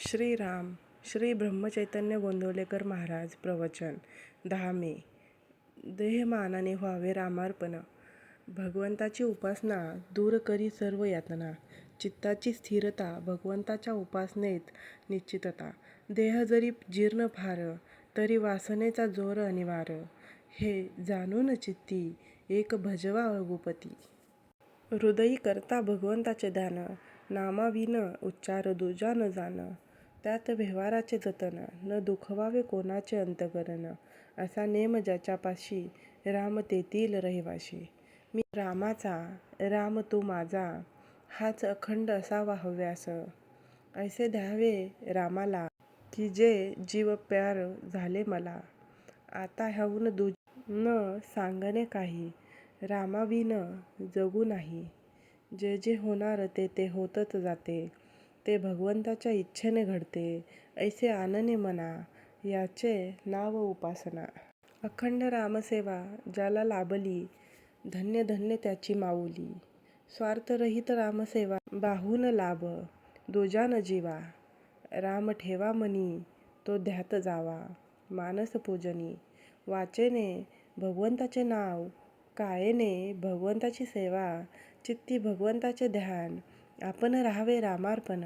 श्रीराम श्री ब्रह्मचैतन्य गोंदवलेकर महाराज प्रवचन दहा मे. देहमानाने व्हावे रामार्पण. भगवंताची उपासना दूर करी सर्व यातना. चित्ताची स्थिरता भगवंताच्या उपासनेत निश्चितता. देह जरी जीर्ण फार तरी वासनेचा जोर अनिवार्य. हे जाणून चित्ती एक भजवा रघुपती हृदयी करता भगवंताचे ध्यान नामाविन उच्चार दुजा न जाण त्यात व्यवहाराचे जतन न दुखवावे कोणाचे अंतकरण असा नेम ज्याच्यापाशी राम तेथील रहिवाशी. मी रामाचा राम तू माझा हाच अखंड असावा हव्यास. ऐसे द्यावे रामाला की जे जीव प्यार झाले मला. आता ह्याहून दुज न सांगणे काही रामाविन जगू नाही. जे जे होणार ते ते होतच जाते. ते भगवंताच्या इच्छेने घडते ऐसे आनने मना याचे नाव उपासना. अखंड रामसेवा ज्याला लाभली धन्य धन्य त्याची माऊली. स्वार्थरहित रामसेवा बाहून लाभ दुजान जीवा. राम ठेवा मनी तो ध्यात जावा. मानस पूजनी वाचेने भगवंताचे नाव कायेने भगवंताची सेवा चित्ती भगवंताचे ध्यान आपण राहावे रामार्पण.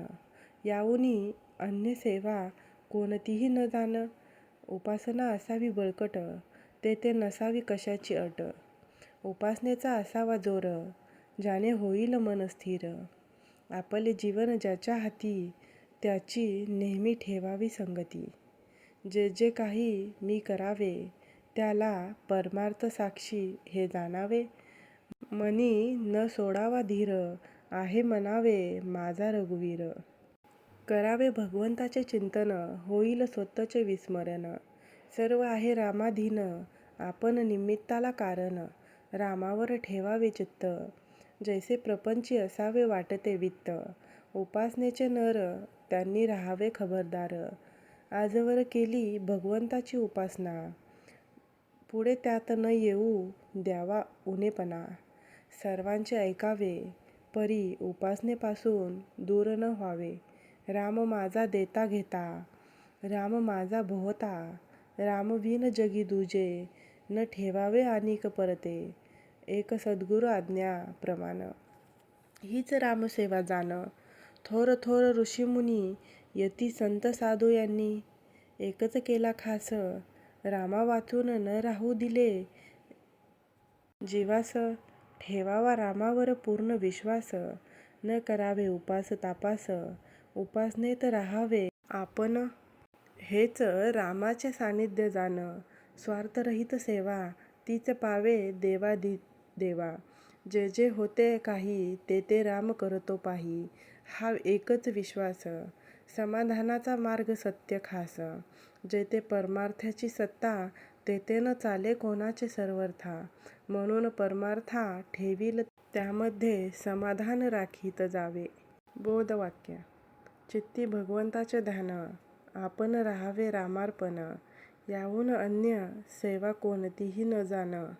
याऊनी अन्य सेवा कोणतीही न जाण. उपासना असावी बळकट तेथे नसावी कशाची अट. उपासनेचा असावा जोर ज्याने होईल मन स्थिर. आपले जीवन ज्याच्या हाती त्याची नेहमी ठेवावी संगती. जे जे काही मी करावे त्याला परमार्थ साक्षी हे जाणावे. मनी न सोडावा धीर आहे म्हणावे माझा रघुवीर. करावे भगवंताचे चिंतन होईल स्वतःचे विस्मरण. सर्व आहे रामाधीन आपण निमित्ताला कारण. रामावर ठेवावे चित्त. जैसे प्रपंची असावे वाटते वित्त. उपासनेचे नर त्यांनी राहावे खबरदार. आजवर केली भगवंताची उपासना. पुढे त्यात न येऊ द्यावा उणेपणा. सर्वांचे ऐकावे. परी उपासनेपासून दूर न व्हावे. राम माझा देता घेता. राम माझा भोवता. रामविन जगी दुजे. न ठेवावे आनिक परते. एक सद्गुरु आज्ञा प्रमाण. हीच रामसेवा जाण. थोर थोर ऋषीमुनी यती संत साधू यांनी एकच केला खास. रामा वाचून न राहू दिले. जीवास ठेवावा रामावर पूर्ण विश्वास. न करावे उपास तापास. उपासनेत राहावे आपण. हेच रामाचे सान्निध्य जाण. स्वार्थरहित सेवा तीच पावे देवाधिदेवा जे जे होते काही ते ते राम करतो पाही हा एकच विश्वास. समाधानाचा मार्ग सत्य खास. जेथे परमार्थाची सत्ता तेथे न चाले कोणाचे सर्वथा म्हणून परमार्था ठेवील त्यामध्ये समाधान राखीत जावे. बोधवाक्य. चित्ती भगवंताचे ध्यान आपण राहावे रामार्पण. याहून अन्य सेवा कोणतीही न जाणं.